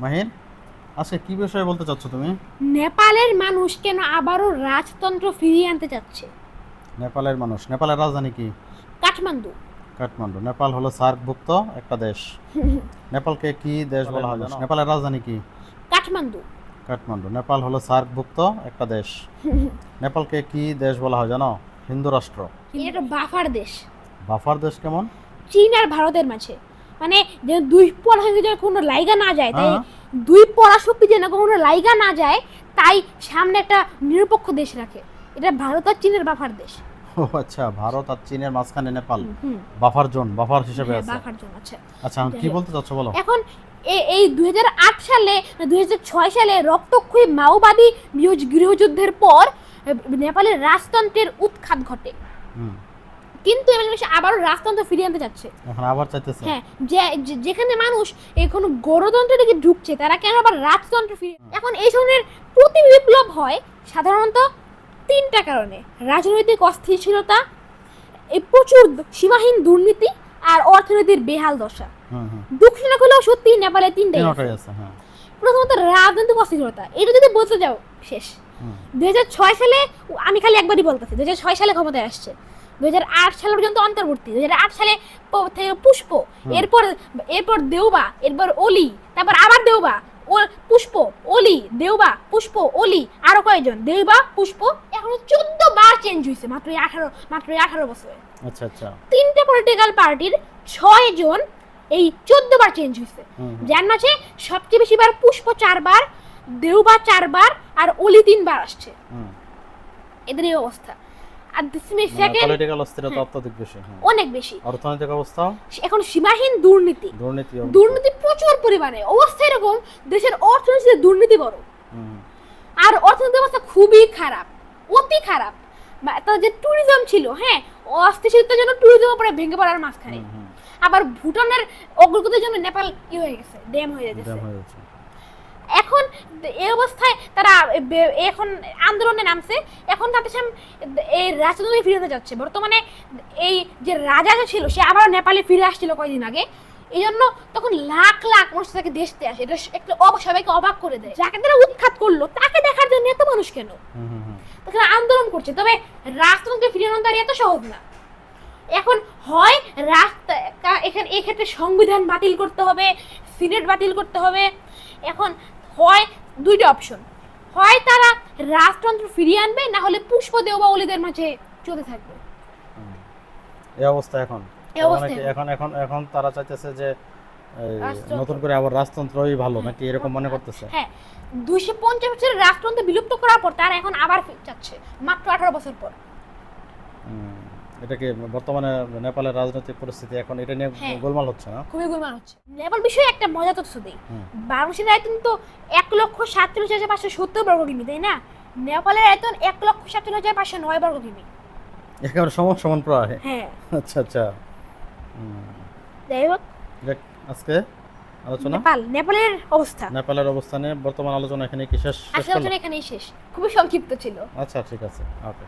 মাহিন আজকে কি বিষয়ে বলতে চাচ্ছ তুমি? নেপালের মানুষ কেন আবারও রাজতন্ত্র ফিরিয়ে আনতে চাচ্ছে নেপালের মানুষ। নেপালের রাজধানী কি? কাঠমান্ডু। কাঠমান্ডু। নেপাল হলো সার্কভুক্ত একটা দেশ। নেপালকে কি দেশ বলা হয়? নেপালের রাজধানী কি? কাঠমান্ডু। কাঠমান্ডু। নেপাল হলো সার্কভুক্ত একটা দেশ। নেপালকে কি দেশ বলা হয় জানো? হিন্দু রাষ্ট্র। এটা বাফার দেশ। বাফার দেশ কেমন? চীন আর ভারতের মাঝে। মানে যে দুই পরাশক্তি যেন কোনো লাইগা না যায় তাই হ্যাঁ। দুই পরাশক্তি যেন কোনো লাইগা না যায় তাই সামনে একটা নিরপেক্ষ দেশ রাখে। এটা ভারত আর চীনের বাফার দেশ। ও আচ্ছা ভারত আর চীনের মাঝখানে নেপাল। বাফার জোন বাফার হিসেবে হ্যাঁ, আছে। বাফার জন্য আচ্ছা। আচ্ছা কি বলতে চাচ্ছ বলো? এখন এই দুই হাজার আট সালে দুই হাজার ছয় সালে রক্তক্ষয়ী মাওবাদী গৃহ- গৃহযুদ্ধের পর নেপালের রাজতন্ত্রের উৎখাত ঘটে। কিন্তু মানুষ আবারও রাজতন্ত্র ফিরিয়ে আনতে চাচ্ছে এখন আবার চাইতেছে। হ্যাঁ যে যেখানে মানুষ এখন গণতন্ত্রের দিকে ঢুকছে তারা কেন আবার রাজতন্ত্র ফিরে এখন এই ধরনের প্রতি বিপ্লব হয় সাধারণত তিনটা কারণে। রাজনৈতিক অস্থিতিশীলতা এই প্রচুর সীমাহীন দুর্নীতি আর অর্থনীতির বেহাল দশা। দুঃখজনক হলেও সত্যি নেপালে তিনটাই হ্যাঁ। প্রথমত রাজনৈতিক অস্থিরতা এটা যদি বলতে যাও শেষ। দুই সালে আমি খালি একবারই বলতেছি দুই হাজার ছয় সালে ক্ষমতায় আসছে। দুই সাল পর্যন্ত অন্তর্বর্তী দুই হাজার আট সালে পুষ্প এরপর এরপর দেওবা এরপর অলি তারপর আবার দেওবা ও পুষ্প অলি দেওবা পুষ্প অলি আরও কয়েকজন দেওবা পুষ্প এখন চোদ্দ বার চেঞ্জ হয়েছে মাত্র আঠারো মাত্র আঠারো বছরে। আচ্ছা আচ্ছা। তিনটে পলিটিক্যাল পার্টির ছয় জন এই চোদ্দ বার চেঞ্জ হয়েছে। যার মাঝে সবচেয়ে বেশি বার পুষ্প চারবার দেওবা চারবার আর অলি তিনবার আসছে। এদের এই অবস্থা। আর সেকেন্ড পলিটিক্যাল অস্থিরতা অত্যধিক বেশি হ্যাঁ। অনেক বেশি। অর্থনৈতিক অবস্থা? এখন সীমাহীন দুর্নীতি। দুর্নীতি দুর্নীতি প্রচুর পরিমাণে। অবস্থা এরকম দেশের অর্থনীতিতে দুর্নীতি বড়। আর অর্থনৈতিক অবস্থা খুবই খারাপ অতি খারাপ। তার যে ট্যুরিজম ছিল হ্যাঁ অস্থিতিশীলতার জন্য ট্যুরিজম পরে ভেঙে পড়ার মাঝখানে। আবার ভুটানের অগ্রগতির জন্য নেপাল ই হয়ে গেছে ড্যাম হয়ে গেছে জ্যাম হয়ে যাচ্ছে। এখন এই অবস্থায় তারা এখন আন্দোলনে নামছে। এখন তাদের সামনে এই রাজতন্ত্রে ফিরে যাচ্ছে। বর্তমানে এই যে রাজা যে ছিল সে আবার নেপালে ফিরে আসছিল কয়েকদিন আগে। এই জন্য তখন লাখ লাখ মানুষ তাকে দেখতে আসে। এটা একটা সবাইকে অবাক করে দেয়। যাকে তারা উৎখাত করল তাকে দেখার জন্য এত মানুষ কেন। তখন আন্দোলন করছে। তবে রাজতন্ত্রে ফিরিয়ে আনা তার এত সহজ না। এখন হয় রাস্তা এখানে এক্ষেত্রে সংবিধান বাতিল করতে হবে সিনেট বাতিল করতে হবে। এখন হয় দুইটা অপশন হয় তারা রাজতন্ত্র ফিরিয়ে আনবে না হলে পুষ্পদেও বা অলিদের মাঝে চলে থাকবে। এই অবস্থা এখন। মানে এখন। এখন এখন তারা চাইতেছে যে নতুন করে আবার রাজতন্ত্রই ভালো নাকি এরকম মনে করতেছে? হ্যাঁ দুইশো পঞ্চাশ বছরের রাজতন্ত্র বিলুপ্ত করার পর তারা এখন আবার চাচ্ছে মাত্র আঠারো বছর পর। হুম, এটা কি বর্তমানে নেপালের রাজনৈতিক পরিস্থিতি এখন এটা নিয়ে হ্যাঁ। গোলমাল হচ্ছে না? খুবই গুলমান হচ্ছে। নেপাল বিষয়ে একটা মজা তথ্য দিই। বাংলাদেশের আয়তন তো এক লক্ষ সাতচল্লিশ হাজার পাঁচশো সত্তর বর্গ কিমি তাই না? নেপালের আয়তন এক লক্ষ সাতচল্লিশ হাজার পাঁচশো নয় বর্গ কিমি। একেবারে সমান সমান প্রায়। হ্যাঁ। আচ্ছা আচ্ছা। যাই হোক। আজকে আলোচনা? নেপাল নেপালের অবস্থা। নেপালের অবস্থানে বর্তমান আলোচনা এখানে কি শেষ? করলাম? আলোচনা এখানেই শেষ। খুবই সংক্ষিপ্ত ছিল। আচ্ছা ঠিক আছে। ওকে।